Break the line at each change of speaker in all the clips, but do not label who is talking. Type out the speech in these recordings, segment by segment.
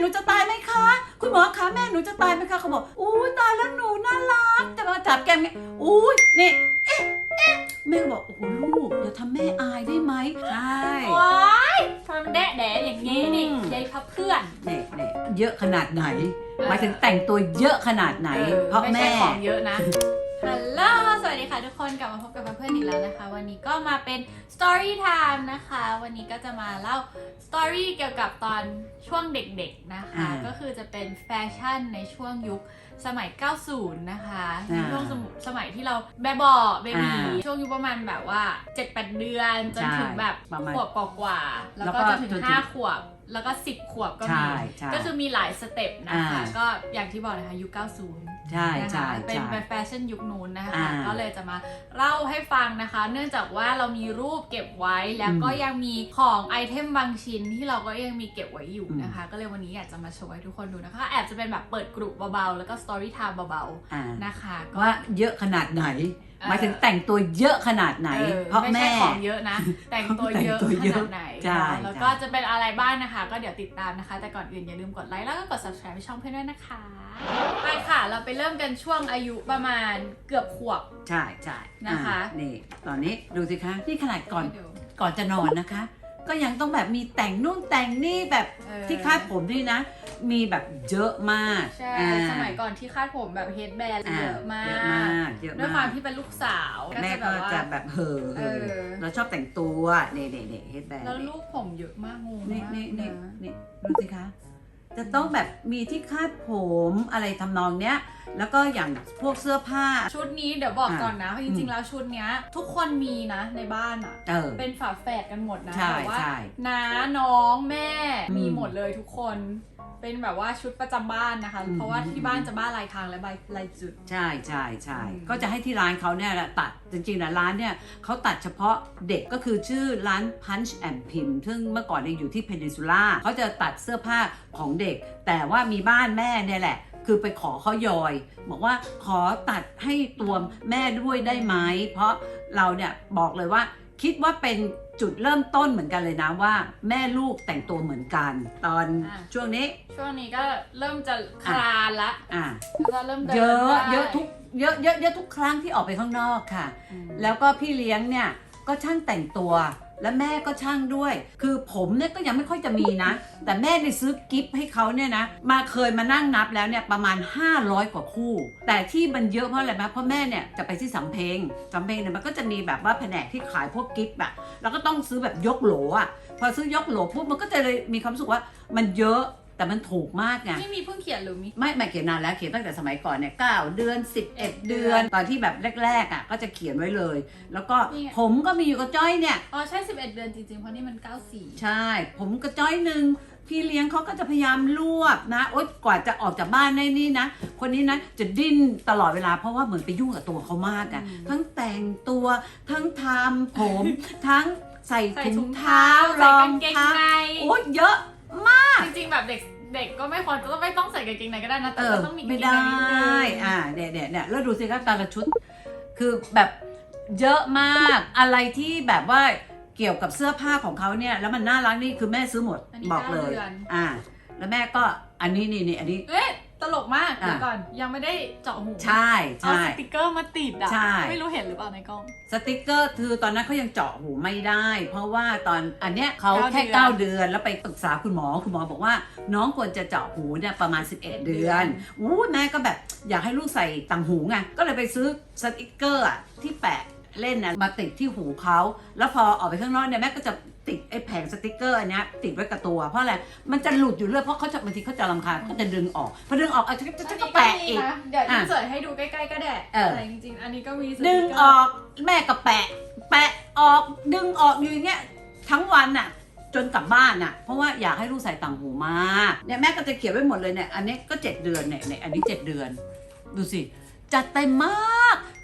หนูจะตายไหมคะ คุณหมอคะแม่หนูจะตายไหมคะเขาบอกอุ้ยตายแล้วหนูน่ารักจะมาจับแก้มเงี้ยอุ้ยนี่เอ๊ะเอ๊ะแม่ก็บอกโอ้โหลูกอย่าทำแม่อายได้ไหมใช่
ว้ายทำแดะแดะอย่างนี้นี่
อืม
ยายพับเพื่อน
เนี่ยเนี่ยเยอะขนาดไหนหมายถึงแต่งตัวเยอะขนาดไหน
ออ
เพราะ
ไม่
แม่
ใช่ของเยอะนะ ค่ะทุกคนกลับมาพบกับเพื่อนๆอีกแล้วนะคะ วันนี้ก็มาเป็น Story Time นะคะ วันนี้ก็จะมาเล่า Story เกี่ยวกับตอนช่วงเด็กๆนะคะ
อ่า
ก็คือจะเป็นแฟชั่นในช่วงยุคสมัย 90 นะคะใน
อ่า
ช่วงสมสมัยที่เราแบบบอกเบบี
อ่า
ช่วงยุคประมาณแบบว่า 7-8 เดือน จน
ใช่
ถึงแบบ
ประมาณ
ขวบกว่าๆแล้ว
แล้ว
ก็
ก็
จนถึง
จนถึง
ห้าขวบ แล้วก็ 10 ขวบก็
ใช่
มี
ใช่
ก็คือมีหลายสเต็ปนะคะ
อ่า
ก็อย่างที่บอกนะคะยุค 90
ใช่
นะ
ใช่
คะเป็น
ใช่
เป็นแฟชั่นยุคนู้นนะคะ
อ่า
ก็เลยจะมาเล่าให้ฟังนะคะ เนื่องจากว่าเรามีรูปเก็บไว้แล้วก็
อืม
ยังมีของไอเทมบางชิ้นที่เราก็ยังมีเก็บไว้อยู่
อืม
นะคะ ก็เลยวันนี้อยากจะมาโชว์ให้ทุกคนดูนะคะ แอบจะเป็นแบบเปิดกลุ่มเบาๆ แล้วก็สตอรี่ไทม์เบา
อ่า
ๆ นะคะก็
ว่าเยอะขนาดไหน
เออ
หมายถึงแต่งตัวเยอะขนาดไหน
ออ
เพราะ
ไม่
แม่
ใช่ของเยอะนะ แต่งตัวเยอะ
แต่งตัว
ข
เยอะ
นาดไหน
ใช่
เนาะแล้วก็
ใช่
จะเป็นอะไรบ้างนะคะ ก็เดี๋ยวติดตามนะคะ แต่ก่อนอื่นอย่าลืมกดไลค์แล้วก็กด subscribe ให้ช่องเพื่อนด้วยนะคะไปค่ะ เราไปเริ่มกันช่วงอายุประมาณเกือบขวบ
ใช่ใช่
นะคะ
อ่านี่ ตอนนี้ดูสิคะ นี่ขนาดก่อน
ให้ดู
ก่อนจะนอนนะคะ ก็ยังต้องแบบมีแต่งนู่นแต่งนี่แบบ
เออ
ที่คาดผมนี่นะ มีแบบเยอะมาก
ใช่
อ่า
สมัยก่อนที่คาดผมแบบเฮดแบน
อ่า
เยอะมา
เยอะมากกเยอะ
ด้วยคา
ว
วามมที่เป็นลูกสาว
แม่
แบ
ก็
บว่า
จะแบบเห่อ
เออ
เราชอบแต่งตัวเน่เน่เน่เฮดแบน
แล้วลูกผมเยอะมากงง
นี่
มาก
นี่นี่
นะ
นี่ดูสิคะ จะต้องแบบมีที่คาดผมอะไรทำนองเนี้ย แล้วก็อย่างพวกเสื้อผ้า
ชุดนี้เดี๋ยวบอก
อะ
ก่อนนะจ
อื
ริง
ม
ๆแล้วชุดเนี้ย ทุกคนมีนะในบ้านอะ
เออ
เป็นฝาแฝดกันหมดนะ
ใช่
แบบว่า
ใช่
น้าน้องแม่
อืม
มีหมดเลยทุกคน เป็นแบบว่าชุดประจำบ้านนะคะ
อืม
เพราะว่าที่บ้านจะบ้านลายทางและใบลายจุด
ใช่ใช่ใช่
อืม
ก็จะให้ที่ร้านเขาเนี่ยแหละตัดจริงๆนะร้านเนี่ยเขาตัดเฉพาะเด็กก็คือชื่อร้าน Punch and Pin ซึ่งเมื่อก่อนเนี่ยอยู่ที่เพนินซูล่าเขาจะตัดเสื้อผ้าของเด็ก แต่ว่ามีบ้านแม่เนี่ยแหละ คือไปขอเขายอย บอกว่าขอตัดให้ตัวแม่ด้วยได้ไหมเพราะเราเนี่ยบอกเลยว่าคิดว่าเป็นจุดเริ่มต้นเหมือนกันเลยนะว่า แม่ลูกแต่งตัวเหมือนกัน ตอน
อะ
ช่วงนี้
ช่วงนี้ก็เริ่มจะคลานละ
อะ
ก็เริ่มดิน
เยอะ
ได้
เยอะทุกเยอะเยอะเยอะทุกครั้งที่ออกไปข้างนอกค่ะ
อืม
แล้วก็พี่เลี้ยงเนี่ยก็ช่างแต่งตัว และแม่ก็ช่างด้วย คือผมเนี่ยก็ยังไม่ค่อยจะมีนะ แต่แม่ได้ซื้อกิฟต์ให้เขาเนี่ยนะ มาเคยมานั่งนับแล้วเนี่ยประมาณ 500 กว่าคู่ แต่ที่มันเยอะเพราะอะไรไหมเพราะแม่เนี่ยจะไปที่สำเพ็งสำเพ็งเนี่ยมันก็จะมีแบบว่าแผนกที่ขายพวกกิฟต์อะแล้วก็ต้องซื้อแบบยกโหลอะพอซื้อยกโหลปุ๊บมันก็จะเลยมีความรู้สึกว่ามันเยอะ แต่มันถูกมากไง
นี่มีเพิ่งเขียนหรือมี
ไม่ไม่เขียนนานแล้วเขียนตั้งแต่สมัยก่อนเนี่ยเเดือน 11 เดือน ตอนที่แบบแรกๆอะก็จะเขียนไว้เลย แล้วก็
นี่ไง
ผมก็มีอยู่กับจ้อยเนี่ย
อ๋อใช่ 11 เดือนจริงๆ เพราะนี่มัน 94
ใช่ ผมกับจ้อยหนึ่งพี่เลี้ยงเขาก็จะพยายามรวบนะโอ๊ยกว่าจะออกจากบ้านได้นี่นะ คนนี้นะจะดิ้นตลอดเวลาเพราะว่าเหมือนไปยุ่งกับตัวเขามากอะ
อืม
ทั้งแต่งตัวทั้งทำผม ทั้งใส่
ใส่
ถุ
ถุ
ง
ง
เท้า
เท้ารใส่
อง
กางเกง
เท้า
ใน
โอ้ยเยอะ
จริงๆแบบเด็กเด็กก็ไม่ควรก็ไม่ต้องใส่กางเกงในก็ได้นะ
เอ
แต่
อ
ก็ต้องมีกาง
ไม่
เกง
ได้
ในนิดนึง
อ่าเนี่ยเนี่ยเนี่ยแล้วดูสิครับแต่ละชุด คือแบบเยอะมาก อะไรที่แบบว่าเกี่ยวกับเสื้อผ้าของเขาเนี่ย แล้วมันน่ารักนี่คือแม่ซื้อหมด
อันนี้
บอกเลย
เก้าเดือน
อ่า แล้วแม่ก็อันนี้นี่นี่อันนี้
เอ๊ะ ตลกมาก
อะ
เดี๋ยวก่อนยังไม่ได้เจาะหู
ใช่
เอา
ใช่
สติกเกอร์มาติดอะ
ใช่
ไม่รู้เห็นหรือเปล่าในกล้อง
สติกเกอร์คือตอนนั้นเขายังเจาะหูไม่ได้ เพราะว่าตอนอันเนี้ยเขา
เก้า
แค่
เดือน
9 เดือนแล้วไปปรึกษาคุณหมอคุณหมอบอกว่า น้องควรจะเจาะหูเนี่ยประมาณ 11 เดือนอู้แม่ก็แบบอยากให้ลูกใส่ต่างหูไงก็เลยไปซื้อสติกเกอร์อะที่แปะเล่นนะมาติดที่หูเขาแล้วพอออกไปข้างนอกเนี่ยแม่ก็จะ ติดไอ้แผงสติกเกอร์อันเนี้ยติดไว้กับตัวเพราะอะไรมันจะหลุดอยู่เรื่อยเพราะเขาจะบางทีเขาจะรำคาญก็จะดึงออกพอดึงออกเอาจะจะจะก็แปะอีก
นนี้มีนะเดี๋ยว
อะ
อินเสิร์ตให้ดูใกล้ๆก็ได้
เออ
แต่จริงๆอันนี้ก็มีส
ดึ
ติ
ง
กเก
อ
อ
อ
ร์
กแม่ก็แปะ แปะออกดึงออกอยู่อย่างเงี้ยทั้งวันน่ะจนกลับบ้านน่ะ เพราะว่าอยากให้ลูกใส่ต่างหูมากเนี่ยแม่ก็จะเขียนไว้หมดเลยเนี่ย อันนี้ก็ 7 เดือนเนี่ยเนี่ยอันนี้ 7 เดือน ดูสิ จัดเต็มมาก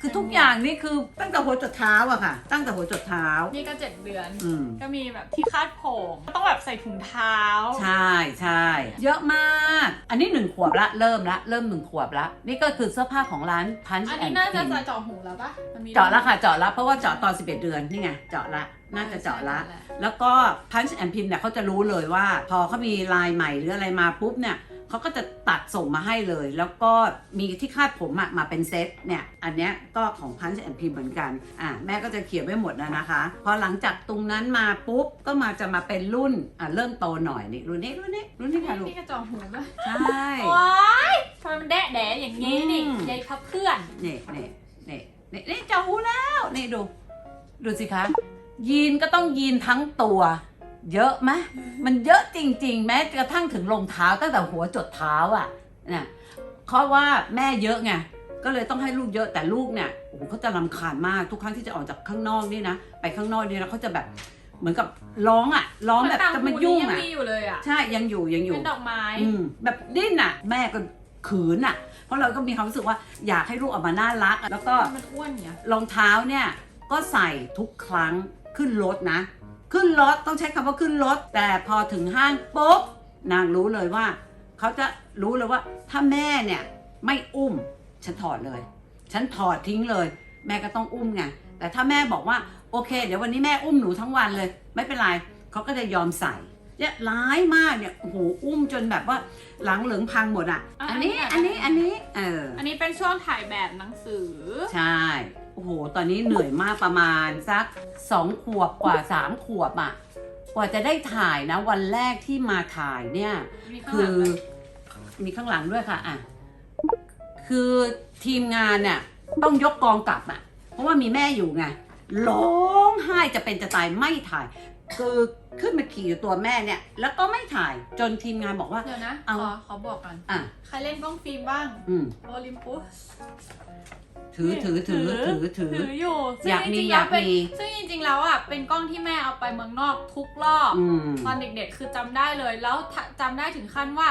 คือทุกอย่างนี่คือตั้งแต่หัวจดเท้าอะค่ะ ตั้งแต่หัวจดเท้า
นี่ก็เจ็ดเดือน
อืม
ก็มีแบบที่คาดผมต้องแบบใส่ถุงเท้า
ใช่ใช่เยอะมากากอันนี้หนึ่งขวบละเริ่มละเริ่มหนึ่งขวบละนี่ก็คือเสื้อผ้าของร้านพัน
อัน
แอ
นี้
น
น่าจะ
พิน
เจาะหูแล้วปะมันมี
เจาะละค่ะเจาะละเพราะว่าเจาะตอน 11 เดือนนี่ไงเจาะละน่าจะเจาะละ แล้วก็ Punch and Pin เนี่ยเขาจะรู้เลยว่า พอเขามีลายใหม่หรืออะไรมาปุ๊บเนี่ย เขาก็จะตัดส่งมาให้เลย แล้วก็มีที่คาดผมอะมาเป็นเซตเนี่ยอันเนี้ยก็ของ Punch and Pin เหมือนกันอะแม่ก็จะเขียนไว้หมดแล้วนะคะ พอหลังจากตรงนั้นมาปุ๊บก็มาจะมาเป็นรุ่นอะเริ่มโตหน่อยนี่รุ่นนี้รุ่นนี้รุ่นนี้ค่ะลูก
นี่กระจอกหูด้วย
ใช่
ว้ายทำไมมันแดะแดะอย่างนี้นี่
อืม
ยายพับเพื่อน
นี่นี่นี่นี่นี่เจาหูแล้วนี่ดู ดูสิคะยีนก็ต้องยีนทั้งตัว เยอะไหมมันเยอะจริง ๆ แม้กระทั่งถึงรองเท้าตั้งแต่หัวจดเท้าอะนะเพราะว่าแม่เยอะไงก็เลยต้องให้ลูกเยอะแต่ลูกเนี่ยโอ้โหเขาจะรำคาญมากทุกครั้งที่จะออกจากข้างนอกนี่นะไปข้างนอกนี่นะเขาจะแบบเหมือนกับร้องอะร้องแบบ
ต่าง
จะ
หู
มา
นี่
ยุ่ง
ยัง
อะ
มีอยู่เลยอะ
ใช่ยังอยู่ยังอยู่
เป็นดอกไม้
อืมแบบดิ้นอะ แม่ก็ขืนอะ เพราะเราก็มีความรู้สึกว่าอยากให้ลูกออกมาน่ารักอะแล้วก็
มันอ้วนเนี่ย
รองเท้าเนี่ยก็ใส่ทุกครั้งขึ้นรถนะ ขึ้นรถต้องใช้คำว่าขึ้นรถ แต่พอถึงห้างปุ๊บนางรู้เลยว่า เขาจะรู้เลยว่า ถ้าแม่เนี่ยไม่อุ้ม ฉันถอดเลย ฉันถอดทิ้งเลย แม่ก็ต้องอุ้มไงแต่ถ้าแม่บอกว่าโอเค เดี๋ยววันนี้แม่อุ้มหนูทั้งวันเลย ไม่เป็นไรเขาก็จะยอมใส่เนี่ยร้ายมากเนี่ยโอ้โหอุ้มจนแบบว่าหลังเหลืองพังหมดอะ อันนี้อันนี้อันนี้เออ
อันนี้เป็นช่วงถ่ายแบบหนังสือ
ใช่ โอ้โห ตอนนี้เหนื่อยมากประมาณสักสองขวบกว่าสามขวบอะกว่าจะได้ถ่ายนะ วันแรกที่มาถ่ายเนี่ย
มีข้าง
คื
หลั
อง
ด้วย
มีข้างหลังด้วยค่ะอะ คือทีมงานเนี่ยต้องยกกองกลับอะเพราะว่ามีแม่อยู่ไงร้องไห้จะเป็นจะตายไม่ถ่าย คือขึ้นมาขี่อยู่ตัวแม่เนี่ย แล้วก็ไม่ถ่ายจนทีมงานบอกว่า
เดี๋ยวนะ
เอา
ขอขอบอกก่อน
อะ
ใครเล่นกล้องฟิล์มบ้าง
อืม
โอลิมปุส
ถือถือถือถือถือ
ถืออยู่ซึ่ง
อยากมี
จริงๆ
อยาก
แล้วเป็น
มี
ซึ่งจริงๆแล้วอะเป็นกล้องที่แม่เอาไปเมืองนอกทุกรอบ
อืม
ตอนเด็กๆ คือจำได้เลยแล้วถ้าจำได้ถึงขั้นว่า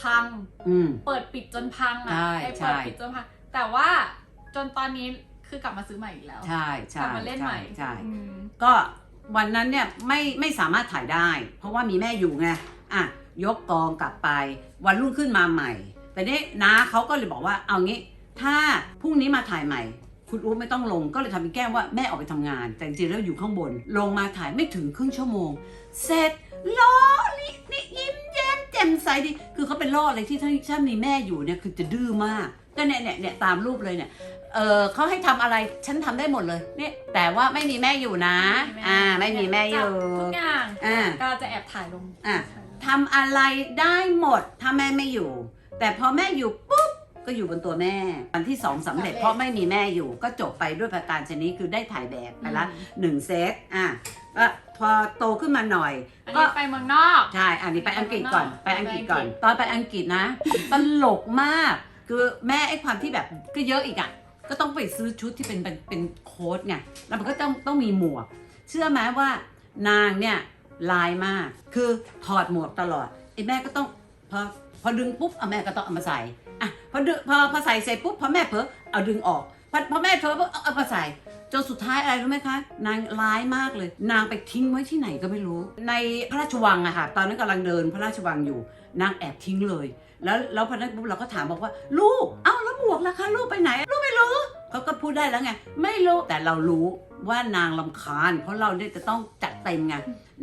พัง
อืม
เปิดปิดจนพังอะ
ใช่
ไอ้
ใช่
เปิดปิดจนพัง แต่ว่าจนตอนนี้คือกลับมาซื้อใหม่อีกแล้ว
ใช่
ก
ใช่
ลับมาเล่นใหม่
ใช่
อืม
ก็วันนั้นเนี่ยไม่ไม่สามารถถ่ายได้ เพราะว่ามีแม่อยู่ไงอะยกกองกลับไป วันรุ่งขึ้นมาใหม่ แต่นี่น้าเขาก็เลยบอกว่าเอางี้ ถ้าพรุ่งนี้มาถ่ายใหม่ คุณอู๊ดไม่ต้องลงก็เลยทำเป็นแกล้งว่าแม่ออกไปทำงาน แต่จริงๆแล้วอยู่ข้างบน ลงมาถ่ายไม่ถึงครึ่งชั่วโมง เสร็จล้อลินี่ยิ้มแย้มแจ่มใสดี คือเขาเป็นล่ออะไรที่ถ้าถ้ามีแม่อยู่เนี่ยคือจะดื้อมากก็เนี่ยเนี่ยเนี่ยตามรูปเลยเนี่ยเออเขาให้ทำอะไรฉันทำได้หมดเลยเนี่ยแต่ว่าไม่มีแม่อยู่นะ อ่า ไม่มีแม่อยู่
ทุกอย่าง
อ่า
ก็จะแอบถ่ายลง
อะ ทำอะไรได้หมดถ้าแม่ไม่อยู่ แต่พอแม่อยู่ปุ๊บ ก็อยู่บนตัวแม่วันที่สองสำเร็จเพราะไม่มีแม่อยู่ ก็จบไปด้วยประการชนิดคือได้ถ่ายแบบไปละ
อืม
หนึ่งเซตอะก็พอโตขึ้นมาหน่อย
อัน
ก็
นี้ไปเมืองนอก
ใช่อันนี้ไปอังกฤษก่อนไป
ไปอั
อั
ง
ง
ก
ก
ฤ
ฤ
ษ
ษก่อน ตอนไปอังกฤษนะ ตลกมาก คือแม่ไอ้ความที่แบบก็เยอะอีกอะ ก็ต้องไปซื้อชุดที่เป็นเป็นเป็นโค้ทไงแล้วมันก็ต้องต้องมีหมวก เชื่อไหมว่านางเนี่ยลายมาก คือถอดหมวกตลอดไอ้แม่ก็ต้องพอพอดึงปุ๊บเอาแม่ก็ต้องเอามาใส่ อะพอดึงพอพอใส่เสร็จปุ๊บพอแม่เผลอเอาดึงออกพอพอแม่เผลอปุ๊บเอาเอามาใส่จนสุดท้ายอะไรรู้ไหมคะ นางร้ายมากเลย นางไปทิ้งไว้ที่ไหนก็ไม่รู้ ในพระราชวังอะค่ะ ตอนนั้นกำลังเดินพระราชวังอยู่ นางแอบทิ้งเลย แล้วแล้วพอนั้นปุ๊บเราก็ถามบอกว่า ลูก เอ้าแล้วหมวกล่ะคะลูกไปไหน ลูกไม่รู้เขาก็พูดได้แล้วไง ไม่รู้แต่เรารู้ว่านางลำคาญ เพราะเราเนี่ยจะต้องจัดเต็มไง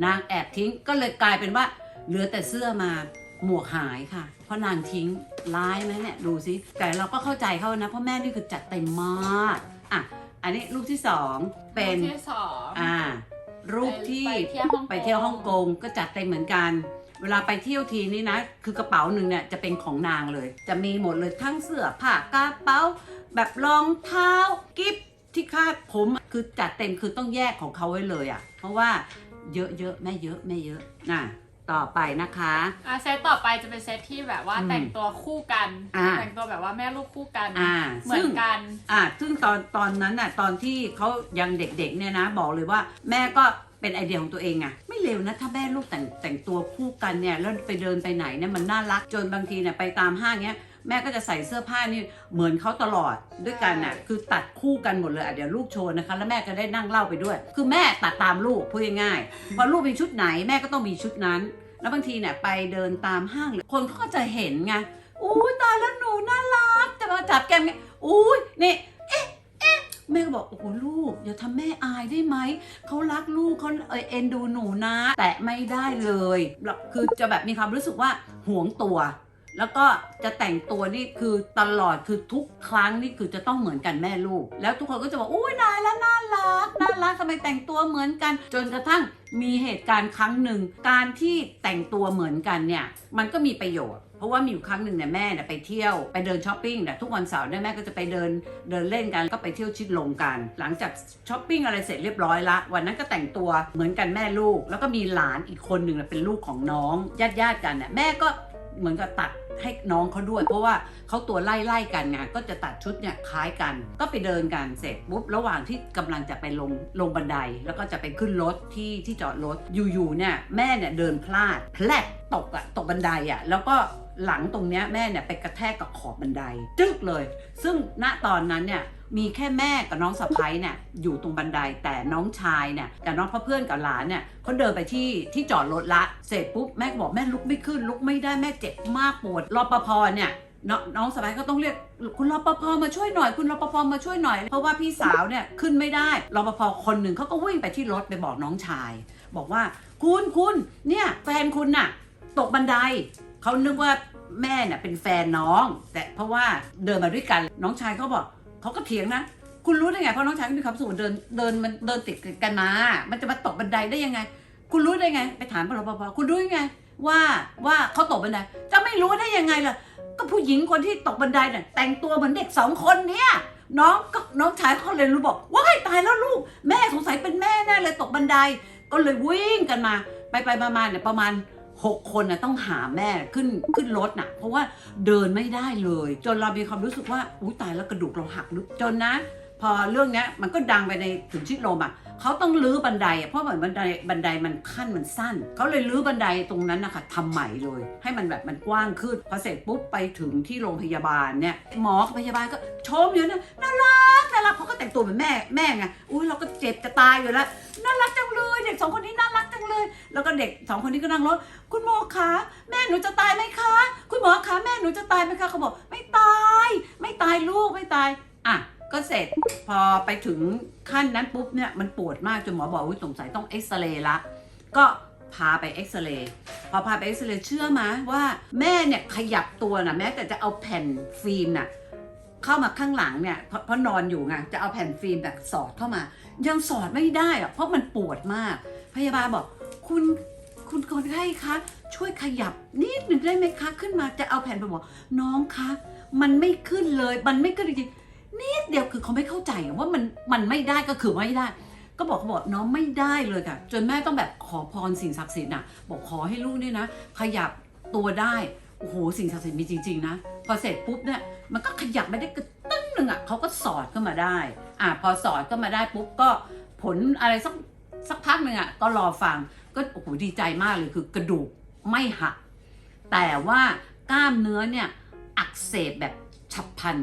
นางแอบทิ้งก็เลยกลายเป็นว่าเหลือแต่เสื้อมา หมวกหายค่ะ เพราะนางทิ้งร้ายไหมเนี่ยดูสิแต่เราก็เข้าใจเขานะเพราะแม่นี่คือจัดเต็มมากอะอันนี้รูปที่สองเป็น
รูปที่สอง
อ่ารูปที่
ไปเที่ยวฮ่องกง
ไปเที่ยวฮ่องกงก็จัดเต็มเหมือนกัน เวลาไปเที่ยวทีนี้นะ คือกระเป๋าหนึ่งเนี่ยจะเป็นของนางเลย จะมีหมดเลยทั้งเสื้อผ้ากระเป๋า แบบรองเท้ากิฟที่คาดผมคือจัดเต็มคือต้องแยกของเขาไว้เลยอะ่ะ เพราะว่าเยอะเยอะแม่เยอะแม่เยอะน่ะ ต่อไปนะคะ
อะเซตต่อไปจะเป็นเซตที่แบบว่า
อืม
แต่งตัวคู่กัน
อ่า
แต่งตัวแบบว่าแม่ลูกคู่กัน
อ่า
เหมือ
ซึ่ง
นกัน
อ่าซึ่งตอนตอนนั้นน่ะตอนที่เขายังเด็กๆเนี่ยนะ บอกเลยว่าแม่ก็เป็นไอเดียของตัวเองอะไม่เลวนะ ถ้าแม่ลูกแต่งแต่งตัวคู่กันเนี่ย แล้วไปเดินไปไหนเนี่ยมันน่ารักจนบางทีเนี่ยไปตามห้างเนี้ย แม่ก็จะใส่เสื้อผ้านี่เหมือนเขาตลอดด้วยกันน่ะคือตัดคู่กันหมดเลยอะเดี๋ยวลูกโชว์นะคะ แล้วแม่ก็ได้นั่งเล่าไปด้วย คือแม่ตัดตามลูกพูดง่ายๆพอลูกมีชุดไหนแม่ก็ต้องมีชุดนั้น แล้วบางทีเนี่ยไปเดินตามห้างหรือคนเขาก็จะเห็นไงอุ้ตายแล้วหนูน่ารักจะมาจับแก้มไงอุ้ยนี่เอ๊ะเอ๊ะแม่ก็บอกโอ้โหลูกอย่าทำแม่อายได้ไหมเขารักลูกเขาเออเอ็นดูหนูนะ แต่ไม่ได้เลยแล้วคือจะแบบมีความรู้สึกว่าห่วงตัว แล้วก็จะแต่งตัวนี่คือตลอดคือทุกครั้งนี่คือจะต้องเหมือนกันแม่ลูก แล้วทุกคนก็จะบอกอุ้ยนายแล้วน่ารักน่ารักทำไมแต่งตัวเหมือนกัน จนกระทั่งมีเหตุการณ์ครั้งหนึ่ง การที่แต่งตัวเหมือนกันเนี่ย มันก็มีประโยชน์เพราะว่ามีอยู่ครั้งหนึ่งเนี่ยแม่เนี่ยไปเที่ยวไปเดินช้อปปิ้งเนี่ยทุกวันเสาร์เนี่ยแม่ก็จะไปเดินเดินเล่นกันก็ไปเที่ยวชิดลมกัน หลังจากช้อปปิ้งอะไรเสร็จเรียบร้อยละวันนั้นก็แต่งตัวเหมือนกันแม่ลูก แล้วก็มีหลานอีกคนหนึ่งเป็นลูกของน้องญาติญาติๆกันเนี่ยแม่ก็ เหมือนกับตัดให้น้องเขาด้วย เพราะว่าเขาตัวไล่ไล่กันไงก็จะตัดชุดเนี่ยคล้ายกัน ก็ไปเดินกันเสร็จปุ๊บระหว่างที่กำลังจะไปลงลงบันได แล้วก็จะไปขึ้นรถที่ที่จอดรถอยู่ๆเนี่ยแม่เนี่ยเดินพลาดแพลด ตกอะตกบันไดอะแล้วก็หลังตรงเนี้ยแม่เนี่ยไปกระแทกกับขอบบันไดจึ๊กเลย ซึ่งณตอนนั้นเนี่ยมีแค่แม่กับน้องสะพ้ยเนี่ยอยู่ตรงบันไดแต่น้องชายเนี่ยกับน้องพ่อเพื่อนกับหลานเนี่ยเขาเดินไปที่ที่จอดรถละเสร็จปุ๊บแม่ก็บอกแม่ลุกไม่ขึ้น ลุกไม่ได้แม่เจ็บมากปวดรอปภเนี่ยนน้องสะพ้ยก็ต้องเรียกคุณรปภมาช่วยหน่อย คุณรปภมาช่วยหน่อย เพราะว่าพี่สาวเนี่ยขึ้นไม่ได้รปภคนหนึ่งเขาก็วิ่งไปที่รถไปบอกน้องชาย บอกว่าคุณคุณเนี่ยแฟนคุณน่ะ ตกบันไดเขานึกว่าแม่เนี่ยเป็นแฟนน้อง แต่เพราะว่าเดินมาด้วยกันน้องชายเขาบอกเขาก็เถียงนะคุณรู้ได้ไงเพราะน้องชายมีความสุขเดินเดินมันเดินติดกันมา มันจะมาตกบันไดได้ยังไง คุณรู้ได้ไง ไปถามรปภคุณรู้ยังไง ว่าว่าเขาตกบันไดจะไม่รู้ได้ยังไงล่ะก็ผู้หญิงคนที่ตกบันไดเนี่ยแต่งตัวเหมือนเด็กสองคนเนี่ยน้องก็น้องชายเขาเลยรู้บอกว้ายตายแล้วลูก แม่สงสัยเป็นแม่แน่เลยตกบันได ก็เลยวิ่งกันมา ไปไปมามาเนี่ยประมาณ หกคนนะต้องหาแม่ขึ้นขึ้นรถน่ะเพราะว่าเดินไม่ได้เลย จนเรามีความรู้สึกว่าอุ้ยตายแล้วกระดูกเราหักลึกจนนะ พอเรื่องนี้มันก็ดังไปในถึงชิดลมอะ เขาต้องรื้อบันไดเพราะเหมือนบันไดบันไดมันขั้นมันสั้น เขาเลยรื้อบันไดตรงนั้นนะคะทำใหม่เลย ให้มันแบบมันกว้างขึ้นพอเสร็จปุ๊บไปถึงที่โรงพยาบาลเนี่ยหมอกับพยาบาลก็ชมอยู่นะน่ารักน่ารักเขาก็แต่งตัวเหมือนแม่แม่ไงอุ้ยเราก็เจ็บจะตายอยู่แล้วน่ารักจังเลยเด็กสองคนนี้น่ารักจังเลย แล้วก็เด็กสองคนนี้ก็นั่งรถคุณหมอคะแม่หนูจะตายไหมคะ คุณหมอคะแม่หนูจะตายไหมคะเขาบอกไม่ตาย ไม่ตายลูกไม่ตายอะ ก็เสร็จพอไปถึงขั้นนั้นปุ๊บเนี่ยมันปวดมากจนหมอบอกว่าสงสัยต้องเอ็กซเรย์ละก็พาไปเอ็กซเรย์พอพาไปเอ็กซเรย์เชื่อไหมว่าแม่เนี่ยขยับตัวนะแม้แต่จะเอาแผ่นฟิล์มน่ะเข้ามาข้างหลังเนี่ยเพราะนอนอยู่ไงจะเอาแผ่นฟิล์มแบบสอดเข้ามา ยังสอดไม่ได้อะเพราะมันปวดมาก พยาบาลบอกคุณคุณคนไข้คะช่วยขยับนิดหนึ่งได้ไหมคะ ขึ้นมาจะเอาแผ่นไปบอกน้องคะ มันไม่ขึ้นเลยมันไม่ขึ้นจริง นิดเดียวคือเขาไม่เข้าใจว่ามันมันไม่ได้ก็คือไม่ได้ ก็บอกเขาบอกน้องไม่ได้เลยค่ะ จนแม่ต้องแบบขอพรสิ่งศักดิ์สิทธิ์น่ะ บอกขอให้ลูกเนี่ยนะ ขยับตัวได้โอ้โหสิ่งศักดิ์สิทธิ์มีจริง ๆ นะ พอเสร็จปุ๊บเนี่ยมันก็ขยับไม่ได้กระตึ้งหนึ่งอะเขาก็สอดเข้ามาได้ อะพอสอดเข้ามาได้ปุ๊บก็ผลอะไรสักสักพักหนึ่งอะก็รอฟังก็โอ้โหดีใจมากเลยคือกระดูกไม่หักแต่ว่ากล้ามเนื้อเนี่ยอักเสบแบบฉับพลัน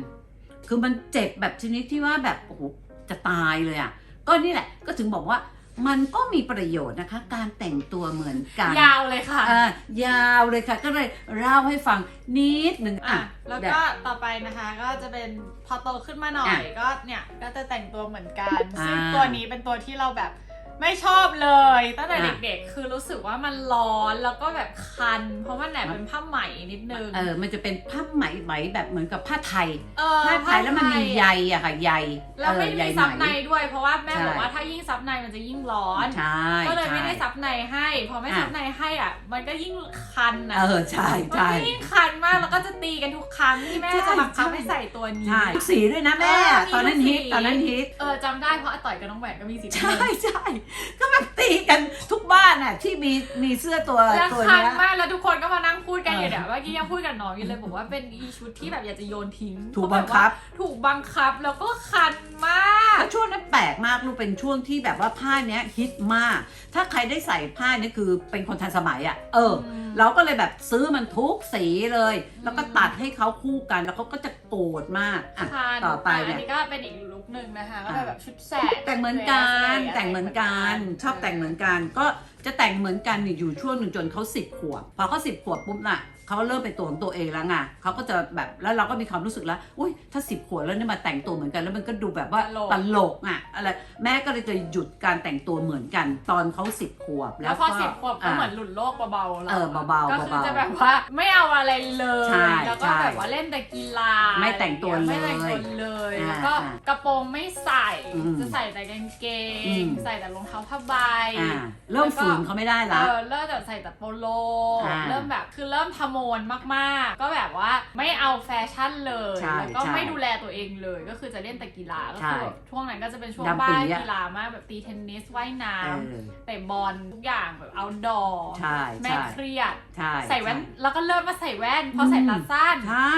คือมันเจ็บแบบชนิดที่ว่าแบบโอ้โหจะตายเลยอะ ก็นี่แหละก็ถึงบอกว่ามันก็มีประโยชน์นะคะ การแต่งตัวเหมือนกัน
ยาวเลยค่ะ
อ่ายาวเลยค่ะ ก็เลยเล่าให้ฟังนิดหนึ่ง
อะ
อะ
แล้ว
เดี๋ย
ก็ต่อไปนะคะก็จะเป็นพอโตขึ้นมาหน่อย
อะ
ก็เนี่ยก็จะแต่งตัวเหมือนกัน
อ่า
ซึ่งตัวนี้เป็นตัวที่เราแบบ ไม่ชอบเลย ตั้งแต่
อะ
เด็กๆ คือรู้สึกว่ามันร้อนแล้วก็แบบคัน เพราะมันแอบเป็นผ้าไหมนิดนึง
เออมันจะเป็นผ้าไหมไหมแบบเหมือนกับผ้าไทย
เออ
ผ้าไทยแล้วมันมีใยอะค่ะใย
แล้วไม่
เออใย
มี
ไห
ซับในด้วย เพราะว่าแม่
ใช่
บอกว่าถ้ายิ่งซับในมันจะยิ่งร้อน
ใช่
ก็เลยไม่
ใช่
ได้ซับในให้ พอไม่
อะ
ซับในให้อะ มันก็ยิ่งคันอะ
เออใช่
มัน
ใช่
ก็ยิ่งคันมากแล้วก็จะตีกันทุกครั้งที่แม่
ใช่
จะบังคับ
ใช่
ให้ใส่ตัวนี้
ใช่สีด้วยนะแม่
เออมี
ตอนนั้น
ทุก
ฮิต
สี
ตอนนั้นฮิต
เออจำได้เพราะอาต่อยกับน้องแหวนก็มีสีน้ำ
ใช่
เงิน
ใช่ก็แบบตีกันทุกบ้านน่ะ ที่มีมีเสื้อตัว
แล้ว
ตัว
คัน
เนี้ย
มากแล้วทุกคนก็มานั่งพูดกันอยู่
เออ
เนี่ยเมื่อกี้ยังพูดกับน้องอยู่เลยบอกว่าเป็นอีชุดที่แบบอยากจะโยนทิ้ง
ถูกบังคับ
เพราะแบบว่าถูกบังคับแล้วก็คันมาก
แล้วช่วงนั้นแปลกมากลูกเป็นช่วงที่แบบว่าผ้าเนี้ยฮิตมาก ถ้าใครได้ใส่ผ้าเนี้ยคือเป็นคนทันสมัยอะ เออ
ม
เราก็เลยแบบซื้อมันทุกสีเลย แล้วก็
อืม
ตัดให้เขาคู่กัน แล้วเขาก็จะโกรธมากอะ
คัน
ต่อไป
อั
เนี่ย
นนี้ก็เป็นอีกลุคหนึ่งนะคะ ก็
อะ
เป็นแบบชุดแสก
แต่งเหมือนกัน
อะไร
แต่งเหมือนกันชอบแต่งเหมือนกันก็จะแต่งเหมือนกันนี่อยู่ช่วงหนึ่งจนเขาสิบขวบพอเขาสิบขวบปุ๊บน่ะ เขาเริ่มเป็นตัวของตัวเองแล้วไงเขาก็จะแบบแล้วเราก็มีความรู้สึกแล้วอุ้ยถ้าสิบขวบแล้วเนี่ยมาแต่งตัวเหมือนกัน แล้วมันก็ดูแบบว่า
ตลก
ตลกอะอะไรแม่ก็เลยจะหยุดการแต่งตัวเหมือนกัน ตอนเขาสิบขวบแล้
แล้ววพอสิบขวบก็เหมือนหลุดโลกเบาๆแล้ว
เออเบาๆ
ก็คือ
เบาๆ
จะแบบว่าไม่เอาอะไรเลย
ใช่
แล้วก็
ใช่
แบบว่าเล่นแต่กีฬา
ไม่แต่งตัวเลย
ไม่แต่งตัวเลย
อ่า
แล้วก็
อ่าก
ระโปรงไม่ใส่
อืม
จะใส่แต่กางเก
อื
ง
ม
ใส่แต่รองเท้าผ้าใบ
อ่าเริ่มฝืนเขาไม่ได้
เอ
ละ
อเริ่มแบบใส่แต่โปโล
อ่า
เริ่มแบบคือเริ่มทะโมนมากๆ ก็แบบว่าไม่เอาแฟชั่นเลย
ใช่
แล้วก็
ใช่
ไม่ดูแลตัวเองเลย ก็คือจะเล่นแต่กีฬาก็
ใช่
คือแบบช่วงนั้นก็จะเป็นช่วง
ดำ
บ้า
ปี
น
อะ
กีฬามากแบบตีเทนนิสว่ายน้
เออำ
เตะบอลทุกอย่างแบบเอาดอ
ใช่
แม่
ใช่
เครียด
ใช่
ใส่แว่น
ช่
แล้วก็เริ่มมาใส่แว่นพอใส่ตาสั้น
ใช่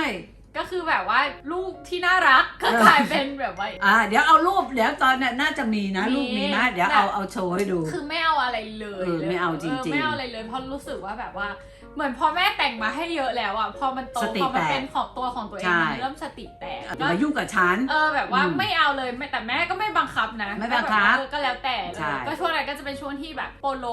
ก็คือแบบว่าลูกที่น่ารักก็
เออ
กลายเป็นแบบว่า
อ่าเดี๋ยวเอารูปเดี๋ยวตอนเนี้ยน่าจะมีนะ
มี
รูปมีนะ เดี๋ยว
แบบ
เอาเอาโชว์ให้ดู
คือไม่เอาอะไรเลย
เออไม่เอาจริงๆ
ไม่เอาอะไรเลยเพราะรู้สึกว่าแบบว่า เหมือนพอแม่แต่งมาให้เยอะแล้วอะพอมันโต
สติ
พอมัน
แตก
เป็นของตัวของตัวเอง
ใช่
มันเริ่มสติแตก
อย่า
ก็
มายุ่งกับฉัน
เออแบบว่า
อืม
ไม่เอาเลยไม่แต่แม่ก็ไม่บังคับนะ
ไม่บังคับ
แม่แว่าเออก็แล้วแต่
ใช่
ก็ช่วงนั้นก็จะเป็นช่วงที่แบบโปโล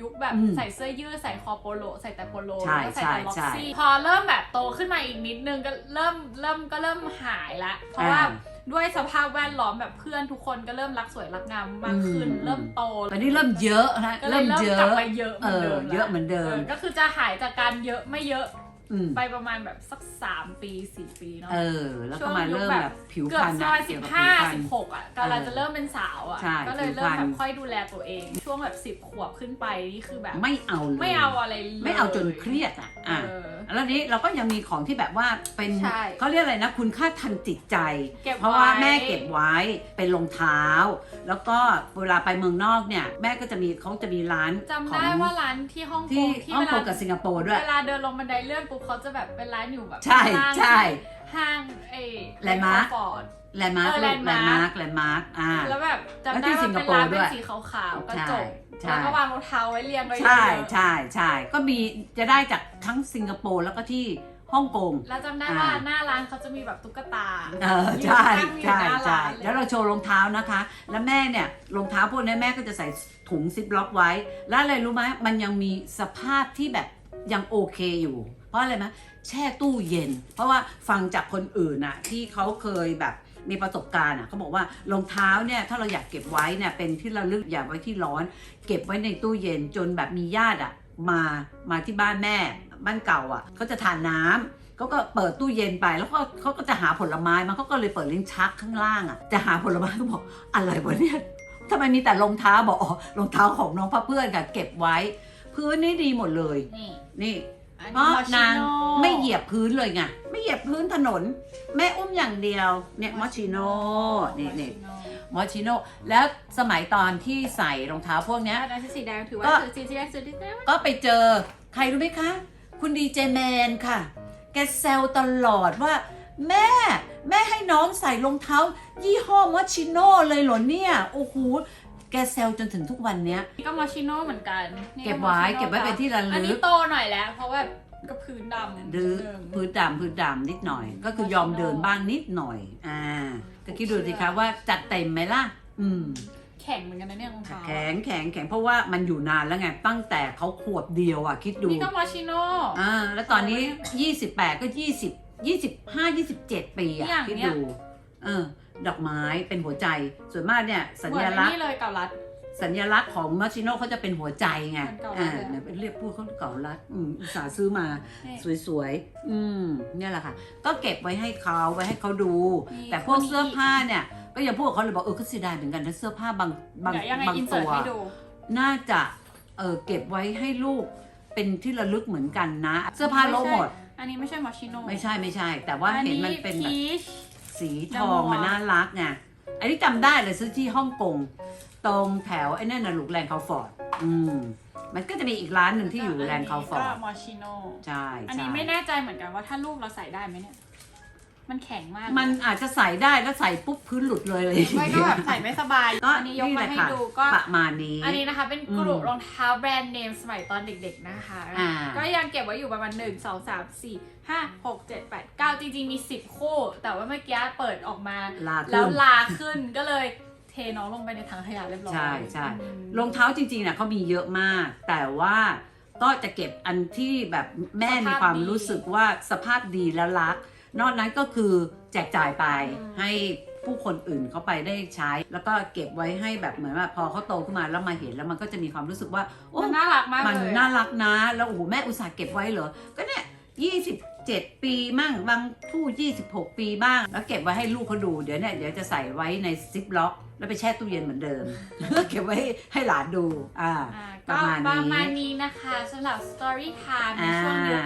ยุคแบบ
อืม
ใส่เสื้อยืดใส่คอโปโล ใส่แต่โปโล
ใช่
แล้วก็ใส่แต่
ใช่
ล็อก
ใช่
ซี่พอเริ่มแบบโตขึ้นมาอีกนิดนึงก็เริ่มเริ่มก็เริ่มหายละเพราะว่า
อ่า
ด้วยสภาพแวดล้อมแบบเพื่อนทุกคนก็เริ่มรักสวยรักงามมากขึ้น
อืม
เริ่มโต
ตอนนี้เริ่มเยอะนะ
ก็เล
เริ่
ย
ม
เริ่ม
เย
กลับ
อะ
มาเยอะเหมือนเดิม
เออเยอะเหมือนเดิม
ก็คือจะหายจากการเยอะไม่เยอะ
อืม
ไปประมาณแบบสัก3ปี4ปีเนาะ
เออ แล้วก็มาเริ่มแบบผิว
เกือ
พร
บ
รณ
ซ
นะ
อย
เกี่
สิ
ยว
บ
กับ
ห้า
ผิวพรร
สิ
ณ
บหกอะกำลังจะเริ่มเป็นสาวอะ
ใช่
ก็เลย
ผิว
เริ่
พ
ม
รรณ
แบบค่อยดูแลตัวเอง ช่วงแบบสิบ10ขวบขึ้นไปนี่คือแบบ
ไม่เอาเลย
ไม่เอาอะไรเลย
ไม่เอาจนเครียดอะอะ
เออ
แล้วนี้เราก็ยังมีของที่แบบว่าเป็น
ใช่
เขาเรียกอะไรนะ คุณค่าทางจิตใจ
เก็บ
เพราะว่า
ไว้
แม่เก็บไว้เป็นรองเท้า แล้วก็เวลาไปเมืองนอกเนี่ย แม่ก็จะมีเขาจะมีร้าน
จำ
ของ
ได้ว่าร้านที่ฮ่องก
ที่
งที่
ฮ่อง
เว
ก
ลาง
กับสิงคโปร์ด้วย
เวลาเดินลงบันไดเลื่อนปุ๊บเขาจะแบบเป็นร้านอยู่แบบ
ใช่
ข้างล่าง
ใช่
ห้างเอ
Landmark
ฟอร์ด
แลนด์มาร์ค
เออ
แลนด์มา
Landmark
ร์คแลนด์มาร์คอ่า
แล้วแบบจำ
แล้ว
ได้
ที่
ว่า
สิงค
เป็น
โปร์
ร้าน
ด้
เป็
วย
นสีขาวๆกระ
ใช่
จก
ใช่
แล้วก็วางรองเท้าไว้เรียงกันเย
ใช่
อะๆ
ใช่ใช่ก็มีจะได้จากทั้งสิงคโปร์แล้วก็ที่ฮ่องกง
แล้วจำได้
อ่า
ว่า หน้าร้านเขาจะมีแบบตุ๊กตา
เออ
อยู่
ใช่
ตั้งอยู่
ใช่
หน้า
ใช่
ร้านเลย
แล้วเราโชว์รองเท้านะคะ แล้วแม่เนี่ยรองเท้าพวกนี้แม่ก็จะใส่ถุงซิปล็อกไว้ แล้วอะไรรู้ไหมมันยังมีสภาพที่แบบยังโอเคอยู่ เพราะอะไรไหมแช่ตู้เย็น เพราะว่าฟังจากคนอื่นน่ะที่เขาเคยแบบมีประสบการณ์อะเขาบอกว่ารองเท้าเนี่ยถ้าเราอยากเก็บไว้เนี่ยเป็นที่ระลึกอย่าไว้ที่ร้อน เก็บไว้ในตู้เย็นจนแบบมีญาติอะมามาที่บ้านแม่บ้านเก่าอะเขาจะทานน้ำเขาก็เปิดตู้เย็นไปแล้วก็เขาก็จะหาผลไม้มันเขาก็เลยเปิดลิ้นชักข้างล่างอะจะหาผลไม้ก็บอกอะไรวะเนี่ยทำไมมีแต่รองเท้าบอกอ๋อรองเท้าของน้องพ่อเพื่อนค่ะเก็บไว้ พื้นนี่ดีหมดเลย
นี่
นี่
อัน
เพ
นี้
ราะ
มอชิ
นาง
โน่
ไม่เหยียบพื้นเลยไงไม่เหยียบพื้นถนน แม่อุ้มอย่างเดียวเนี่ยมอชิโน่นี่นี่
มอชิโม
อชิโน่แล้วสมัยตอนที่ใส่รองเท้าพวกเนี้ย
อันนั้นสีแดงถือว่า
ก็
สีสีแดงสุดที่สุด
ก็ไปเจอใครรู้ไหมคะ คุณดีเจแมนค่ะ แกแซวตลอดว่า แม่ แม่ให้น้องใส่รองเท้า ยี่ห้อมอชิโน่เลยเหรอเนี่ย โอ้โห แกแซวจนถึงทุกวันเนี้ย
นี่ก็มอชิโน่เหมือนกันนี่
เก็บไว้
Moschino
เก็บไว้เป็นที่ระ
อัน
ลึ
นี้
ก
โตหน่อยแล้ว เพราะว่าก็พื้นดำ
ดื้อ
เดิม
พื้นดำพื้นดำนิดหน่อย ก็คือยอมเดินบ้างนิดหน่อย อ่า ก็คิดดูสิคะว่าจัดเต็มไหมล่ะ อืม
แข็งเหมือนกันนะเนี่ยรองเท้า
แข็งแข็งแข็งเพราะว่ามันอยู่นานแล้วไง ตั้งแต่เขาขวบเดียวอะ คิดดู
นี่ก็มอชิโน่
อ่า แล้วตอนนี้ 28 ก็ 20 25 27 ปีอะ
อย่าง
คิด
เนี้ย
ดู เออ ดอกไม้เป็นหัวใจ ส่วนมากเนี่ยสั
เหมือ
ญ
น
ลักษ
นี่
ณ์
เลยเกาลัด
สัญลักษณ์ของมาชิโน่เขาจะเป็นหัวใจไง
มันเก่ารั
อ่า
ดเลยอะ
เนี่ยเป็นเรียกพูดเขาเก่ารัดอืมอุตส่าห์ซื้อมา
นี่
สวยๆ อืมเนี่ยแหละค่ะ ก็เก็บไว้ให้เขาไว้ให้เขาดู
นี่
แต่พวก
คนนี้
เสื้อผ้าเนี่ยก็ยังพูดกับเขาเลยบอกเออก็เสียดายเหมือนกันนะเสื้อผ้าบางบาง
เดี๋ยวยังไง
บาง
อินเสิ
ตั
ร์ต
ว
ให้ดู
น่าจะเออเก็บไว้ให้ลูกเป็นที่ระลึกเหมือนกันนะ เสื้อผ้าโลหมด
อันนี้ไม่ใช่มอชิโน่
ไม่ใช่ไม่ใช่ แต่ว่าเห็นมันเป็นแบบ
พีช
สีทองมันน่ารักไงอันนี้จำได้เลยซื้อที่ฮ่องกงตรงแถวไอ้นั่นน่ะลูกแลนด์คาฟอร์ดอืมมันก็จะมีอีกร้านหนึ่งที่อยู่แลนด์คาฟอร์ด
ก็มอชิโน่
ใช่
อัน
ใช่
นี้ไม่แน่ใจเหมือนกันว่าถ้าลูกเราใส่ได้ไหมเนี่ยมันแข็งมาก
มันอาจจะใส่ได้แล้วใส่ปุ๊บพื้นหลุดเลยเลย
ไม่ก็แบบใส่ไม่สบาย
ก็
อันนี้ยก
นี่
มา
แหละ
ให้
ค่ะ
ดูก็
ประมาณนี้
อันนี้นะคะเป็นก
อื
ลุ่
ม
รองเท้าแบรนด์เนมสมัยตอนเด็กๆนะคะ
อ่า
ก็ยังเก็บไว้อยู่ประมาณ1 2 3 4 5 6 7 8 9 จริงๆ มี 10 คู่ แต่ว่าเมื่อกี้เปิดออกมา
ลา
แล้
ขึ้
วนลาขึ้นก็เลยเทน้องลงไปในถังขยะเรียบร้อย
ใช่ใช่
อืม
รองเท้าจริงๆเนี่ยเขามีเยอะมาก แต่ว่าก็จะเก็บอันที่แบบแม่มีความรู้สึกว่าสภาพดีและรัก นอกนั้นก็คือแจกจ่ายไป
อืม
ให้ผู้คนอื่นเขาไปได้ใช้ แล้วก็เก็บไว้ให้แบบเหมือนว่าพอเขาโตขึ้นมาแล้วมาเห็นแล้วมันก็จะมีความรู้สึกว่าโอ้
มันน่ารักมาก
มัน
เลย
น่ารักนะ แล้วโอ้โหแม่อุตส่าห์เก็บไว้เหรอ ก็เนี่ย 7 ปีมั่งบางทู่ 26 ปีบ้าง แล้วเก็บไว้ให้ลูกเขาดู เดี๋ยวเนี่ยเดี๋ยวจะใส่ไว้ในซิปล็อก แล้วไปแช่ตู้เย็นเหมือนเดิม เก็บไว้ให้หลานดู อ่า
อ่า
ป
ก็
ระมาณนี้
ประมาณนี้นะคะสำหรับ Story Time ใน
อ่า
ช่วงยุค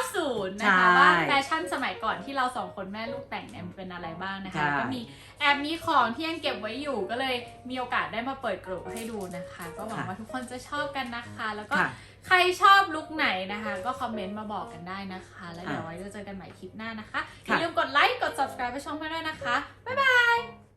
90 นะคะ
ใช่
ว่าแฟชั่นสมัยก่อนที่เราสองคนแม่ลูกแต่งเนี่ยมันเป็นอะไรบ้างนะคะ
ใช่
ก็มีแอบมีของที่ยังเก็บไว้อยู่ก็เลยมีโอกาสได้มาเปิดกลุ่มให้ดูนะคะ ก็หวังว่าทุกคนจะชอบกันนะคะ แล้วก็
ค่ะ
ใครชอบลุคไหนนะคะ ก็คอมเมนต์มาบอกกันได้นะคะ แล้วเดี๋ยว
ค่ะ
ไว้จะเจอกันใหม่คลิปหน้านะคะอ
ค่ะ
ย่าลืมกดไลค์กด subscribe ไปช่องเพื่อนด้วยนะคะบ๊ายบาย